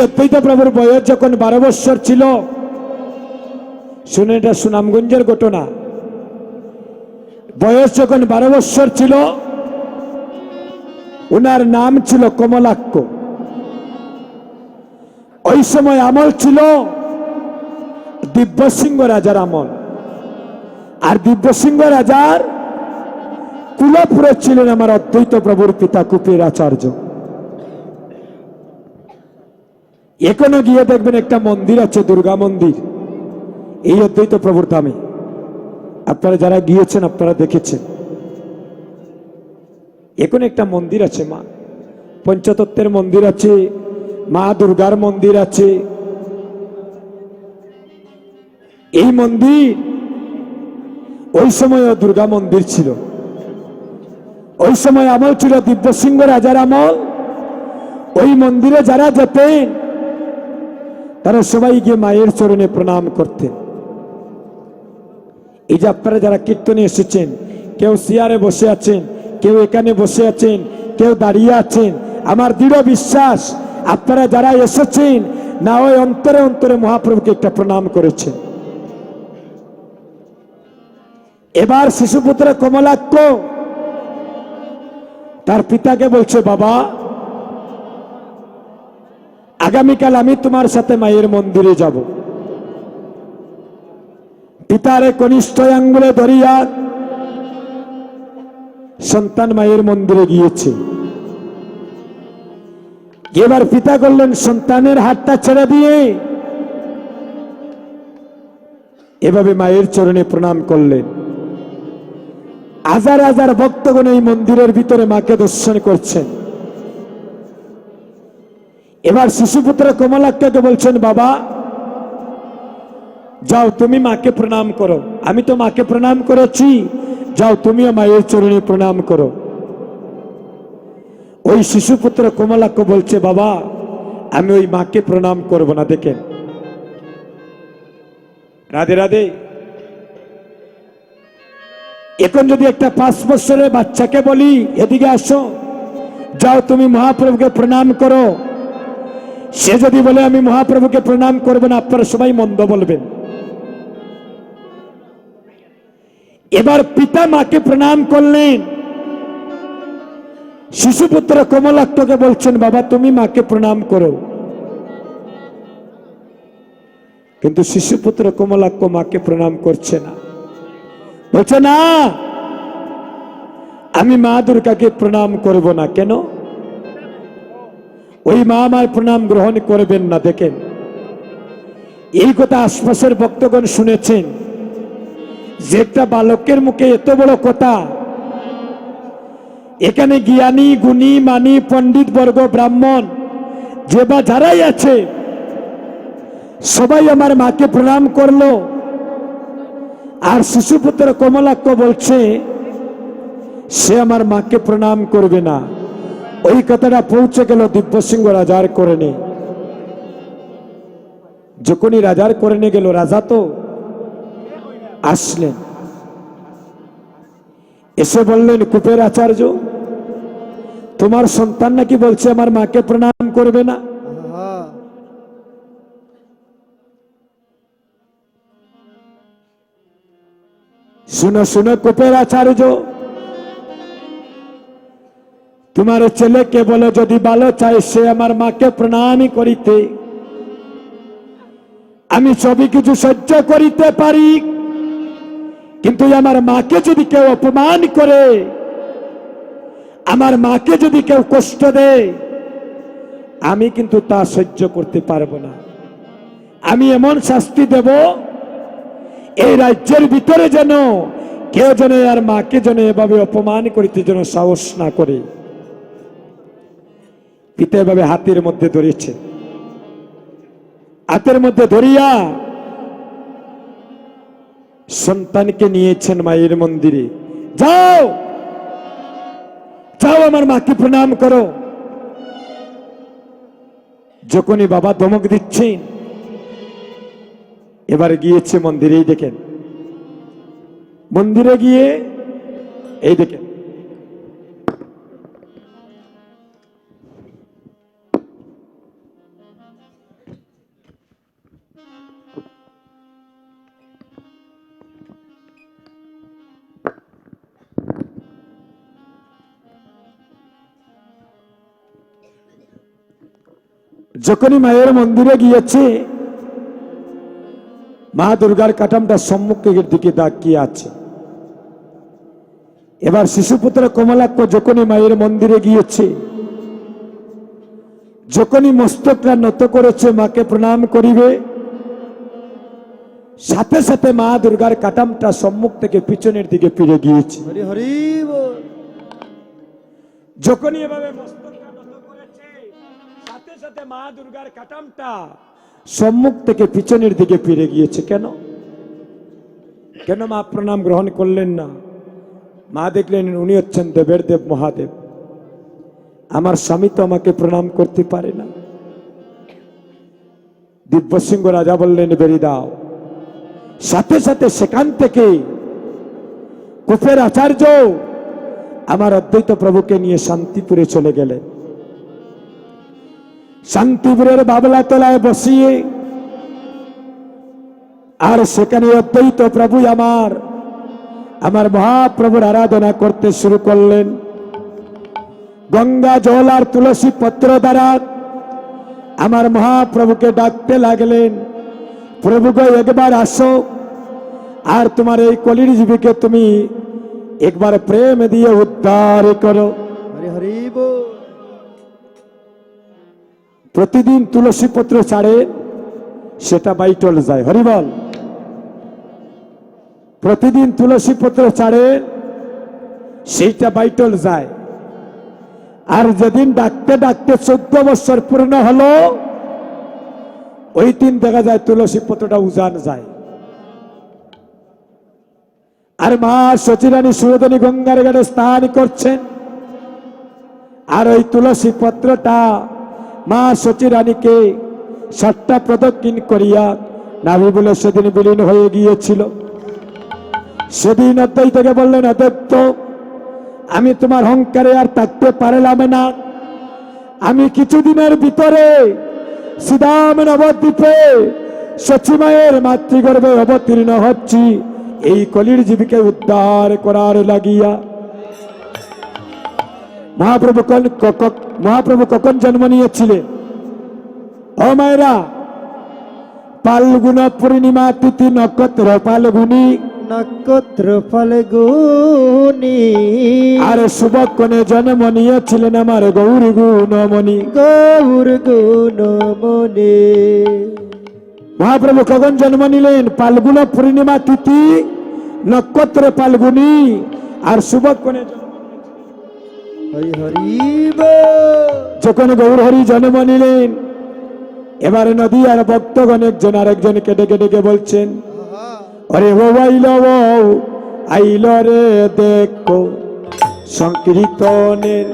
অদ্বৈত প্রভুর বয়স যখন বারো বৎসর ছিল, শুনে এটা সুনামগঞ্জের ঘটনা। বয়স যখন বারো বৎসর ছিল ওনার নাম ছিল কমলাক্ষ। ওই সময় আমল ছিল দিব্যসিংহ রাজার আমল। আর দিব্যসিংহ রাজার কুলপুরে ছিলেন আমার অদ্বৈত প্রভুর পিতা কুপির আচার্য। এখনও গিয়ে দেখবেন একটা মন্দির আছে, দুর্গা মন্দির। এই অদ্বৈত প্রভুর ধামে আপনারা যারা গিয়েছেন, আপনারা দেখেছেন। এখন একটা মন্দির আছে, মা। পঞ্চতত্ত্বের মন্দির আছে, মা দুর্গার মন্দির আছে। এই মন্দির, ওই সময় দুর্গা মন্দির ছিল। ওই সময় আমল ছিল দিব্যসিংহ রাজার আমল। ওই মন্দিরে যারা যেতেন তারা সবাই গিয়ে মায়ের চরণে প্রণাম করতেন এই যে আপনারা যারা কীর্তনে এসেছেন, কেউ চেয়ারে বসে আছেন, কেউ এখানে বসে আছেন, কেউ দাঁড়িয়ে আছেন, আমার দৃঢ় বিশ্বাস, আপনারা যারা এসেছেন, না ওই অন্তরে অন্তরে মহাপ্রভুকে একটা প্রণাম করেছেন। এবার শিশুপুত্র কমলাক্ষ, তার পিতাকে বলছে, বাবা আগামীকাল আমি তোমার সাথে মায়ের মন্দিরে যাব। পিতারে কনিষ্ঠ আঙ্গুলে ধরিয়া সন্তান মায়ের মন্দিরে গিয়েছে। এবার পিতা করলেন, সন্তানের হাতটা ছেড়ে দিয়ে এভাবে মায়ের চরণে প্রণাম করলেন। হাজার হাজার ভক্তগণ এই মন্দিরের ভিতরে মাকে দর্শন করছেন। এবার শিশুপুত্র কমলাক্ষকে বলছেন, বাবা, যাও তুমি মাকে প্রণাম করো। আমি তো মাকে প্রণাম করেছি, যাও তুমিও মায়ের চরণে প্রণাম করো। ওই শিশুপুত্র কমলাক্ষ বলছে, বাবা, আমি ওই মাকে প্রণাম করব না, দেখেন। রাধে রাধে। এখন যদি একটা পাঁচ বছরের বাচ্চাকে বলি, এদিকে আসো, যাও তুমি মহাপ্রভুকে প্রণাম করো। সে যদি বলে, আমি মহাপ্রভুকে প্রণাম করব না, আপনারা সবাই মন্দ বলবেন। এবার পিতা মাকে প্রণাম করলেন। শিশুপুত্র কমলাক্তকে বলছেন, বাবা, তুমি মাকে প্রণাম করো। কিন্তু শিশুপুত্র কমলাক্ষ মাকে প্রণাম করছে না। বলছে, না, আমি মা দুর্গাকে প্রণাম করব না। কেন? ওই মা আমার প্রণাম গ্রহণ করবেন না, দেখেন। এই কথা আশপাশের ভক্তগণ শুনেছেন। যে একটা বালকের মুখে এত বড় কথা। এখানে জ্ঞানী, গুণী, মানি, পণ্ডিত, বর্গ, ব্রাহ্মণ, যে বা যারাই আছে, সবাই আমার মাকে প্রণাম করল। আর শিশুপুত্র কমলাক্ষ বলছে, সে আমার মাকে প্রণাম করবে না। ওই কথাটা পৌঁছে গেল দিব্যসিংহ রাজার করণে যখনই রাজার করণে গেল, রাজা তো আসলেন। এসে বললেন কুপের আচার্য, তোমার সন্তান নাকি বলছে আমার মাকে প্রণাম করবে না? শুনো শুনো কুপের আচার্য তোমার ছেলেকে বলো, যদি ভালো চাই সে আমার মাকে প্রণামই করিতে। আমি সবই কিছু সহ্য করিতে পারি, কিন্তু আমার মাকে যদি কেউ অপমান করে, আমার মাকে যদি কেউ কষ্ট দেয়, আমি কিন্তু তা সহ্য করতে পারব না। আমি এমন শাস্তি দেব, এই রাজ্যের ভিতরে যেন কেউ যেন আর মাকে যেন এভাবে অপমান করিতে যেন সাহস না করে। পিতা এভাবে হাতের মধ্যে ধরেছে। হাতের মধ্যে ধরিয়া সন্তানকে নিয়েছেন মায়ের মন্দিরে। যাও! যাও আমার মাকে প্রণাম করো। যখনই বাবা ধমক দিচ্ছেন, এবার গিয়েছে মন্দিরেই দেখেন। মন্দিরে গিয়ে এই দেখেন যখনই মায়ের মন্দিরে গিয়েছে মা দুর্গার কাঠামটা সম্মুখের দিকে তাকিয়ে আছে। এবার শিশুপুত্র কমলাক্ষ যখনই মায়ের মন্দিরে গিয়েছে যখনই মস্তকটা নত করেছে মাকে প্রণাম করিবে সাথে সাথে মা দুর্গার কাটামটা সম্মুখ থেকে পিছনের দিকে ফিরে গিয়েছে। যখনই এভাবে করেছে সাথে মা দুর্গার কাটামটা সম্মুখ থেকে পিছনের দিকে ফিরে গিয়েছে। কেন? কেন মা প্রণাম গ্রহণ করলেন না? মা দেখলেন উনি হচ্ছেন দেবের দেব মহাদেব। আমার স্বামী তো আমাকে প্রণাম করতে পারে না। দিব্যসিংহ রাজা বললেন, বেরি দাও। সাথে সাথে সেখান থেকে কুফের আচার্য আমার অদ্বৈত প্রভুকে নিয়ে শান্তিপুরে চলে গেলেন। শান্তিপুরের বাবলা তলায় বসিয়ে আর সেখানে অদ্বৈত প্রভু আমার আমার মহাপ্রভুর আরাধনা করতে শুরু করলেন। গঙ্গা, জল আর তুলসী পত্র দ্বারা আমার মহাপ্রভুকে ডাকতে লাগলেন, প্রভু গো, একবার আসো। আর তোমার এই কলির জীবীকে তুমি একবার প্রেম দিয়ে উদ্ধার করো। প্রতিদিন তুলসী পত্র ছাড়ে, সেটা বাইটল যায়। হরিবল প্রতিদিন তুলসী পত্র ছাড়ে, সেইটা বাইটল যায়। আর যেদিন ডাকতে ডাকতে চোদ্দ বছর পূর্ণ হলো, ওই দিন দেখা যায় তুলসী পত্রটা উজান যায়। আর মা সচিরানী সুরদনী গঙ্গার ঘাটে স্নান করছেন। আর ওই তুলসী পত্রটা মা সচিরানীকে সাতটা প্রদক্ষিণ করিয়া নাভি বলে সেদিন বিলীন হয়ে গিয়েছিল। সেদিন অদ্বৈ থেকে বললেন অদত্ত আমি তোমার হংকারে আর থাকতে পারলাম না। আমি কিছুদিনের ভিতরে সিদাম নবদ্বীপে সচিমায়ের মাতৃগর্ভে অবতীর্ণ হচ্ছি। এই কলির জীবীকে উদ্ধার করার লাগিয়া মহাপ্রভু মহাপ্রভু কখন জন্ম নিয়েছিলেন ও মায়েরা পালগুন পূর্ণিমা তিথি নক্ষত্র পালগুনি নক্ষত্র ফাল্গুনি আর শুভক্ষণে জন্ম নিয়েছিলেন আমার গৌরী গুণমণি। গৌর গুণ মনে মহাপ্রভু কখন জন্ম নিলেন? পালগুন পূর্ণিমা তিথি নক্ষত্র পালগুনি আর শুভক্ষণে জন্ম- হরি হরি যখন জন্ম নিলেন এবারে নদী আর ভক্তগণ একজন আরেকজনকে ডেকে ডেকে বলছেন আরে ও আইল রে দেখো সংকীর্তনের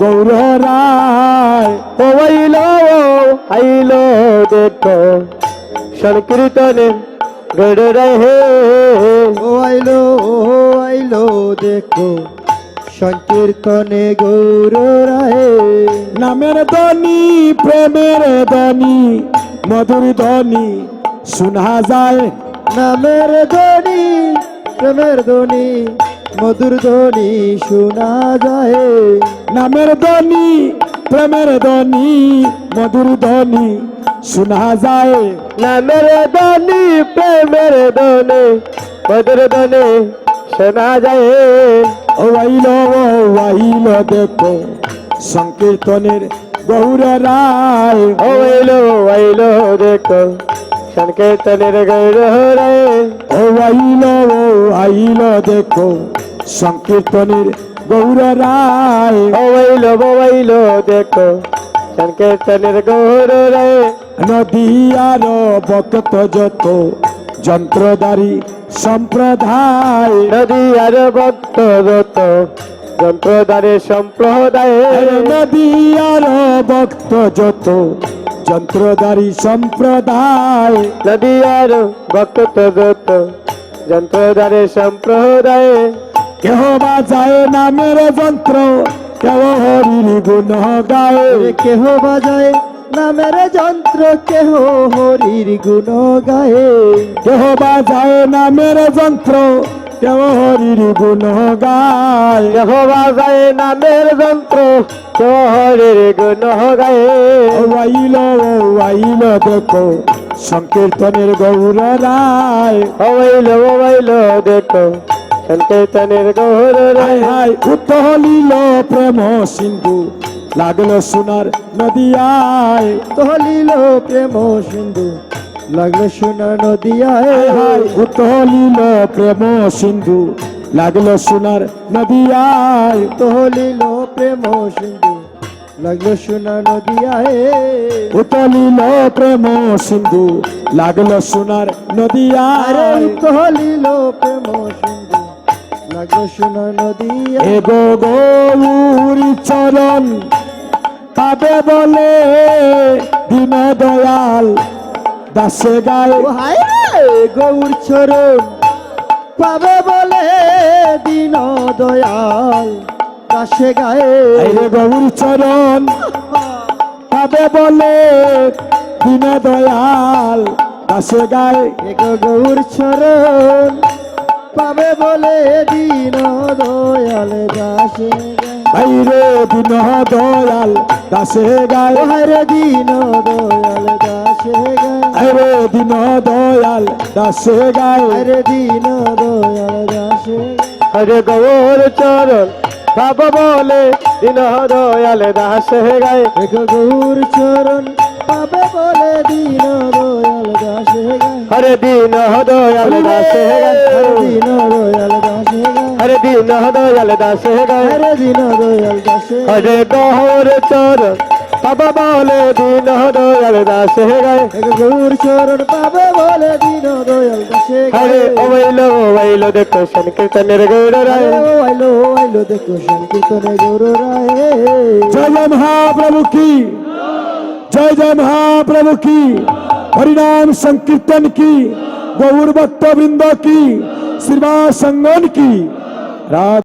গৌর রায় ও আইল আইল দেখো সংকীর্তনে গড় হে। ও আইলো ও আইলো দেখো সংকীর্তনে গৌর রাহে নামের ধ্বনি প্রেমের ধ্বনি মধুর ধ্বনি শোনা যায়। নামের ধ্বনি প্রেমের ধ্বনি মধুর ধ্বনি শোনা যায়। নামের ধ্বনি প্রেমের ধ্বনি মধুর ধ্বনি শোনা যায়। নামের ধ্বনি প্রেমের ধ্বনি মধুর ধ্বনি শোনা যায়। ও আইল ও আইল দেখো সংকীর্তনের গৌর রায়। ও আইলো আইলো দেখো সংকীর্তনের গৌর রায়। ও আইল ও আইল দেখো সংকীর্তনের গৌর রায়। ও আইলো ও আইলো দেখো সংকীর্তনের গৌর রায়। নদী আর বকত যত যন্ত্রদারি সম্প্রদায়। নদী আর ভক্ত রত যন্ত্রদারে সম্প্রদায় নদী আর ভক্ত যত যন্ত্রদারি সম্প্রদায়। নদী আর ভক্ত রত যন্ত্রদারে সম্প্রদায়। কেহ বাজায় নামের যন্ত্র কেহ হরির গুণ গায়। কেহ বাজায় নামের যন্ত্র কেহ হরির গুণ গায়ে। কেহ বাজায় নামের যন্ত্র কেউ হরির গুণ গায়। দেখো বাজায় নামের যন্ত্র তোহরের গুণ গায়ে। ও আইল ও আইল দেখো সংকীর্তনের গৌর রায়। হইল হইল দেখো সংকীর্তনের গৌর হাই রায়। হাই উতলিল প্রেম সিন্ধু লাগল সোনার নদিয়ায় তহলিল প্রেম সিন্ধু। লাগল সোনার নদিয়ায় উতলিল প্রেম সিন্ধু। লাগল সোনার নদিয়ায় তহলিল প্রেম সিন্ধু। লাগল সোনার নদিয়ায় উতলিল প্রেম সিন্ধু। লাগল সোনার নদিয়ায়। তহলিল প্রেম সিন্ধু। লাগল সোনার নদিয়ায়। এ গো গৌরী চরণ পাবে বলে দীন দয়াল দাসে গায়। হায় গৌর চরণ। পাবে বলে দিন দয়াল কাছে গায়ে। রে গৌর চরণ। পাবে বলে দীন দয়াল দাসে গায়। গৌর চরণ। পাবে বলে দিন দয়াল দাসে ভাই রে দীন দয়াল দাসে গায়। হারে দিন দয়াল দাসে রে দীন দয়াল দাসে গায়। হারে দিন দয়াল দাসে হরে গৌর চরণ বাবা বলে দিন দয়াল দাসে গায়ে। এক গৌর চরণ পাবে বলে দিন দয়াল দাসে গায়ে। হরে দিন দয়াল দাসে গায়ে। হরে দিন দয়াল দাসে গায়ে। हरे दीन दयाल दास हरे दीन दयाल दस हरे दोहर चर बाबा बोले दीन दयाल दास गए गौर चरण बाबा बोले दीन दयाल दास हरे ओइलो ओइलो देखो संकीर्तन रे गौर राय। ओइलो ओइलो देखो संकीर्तन रे गौर राय। जय जय महाप्रभु की। जय जय महाप्रभु की। हरि नाम संकीर्तन की। गौर भक्त वृंदा की। श्रीवास संगन की। রাত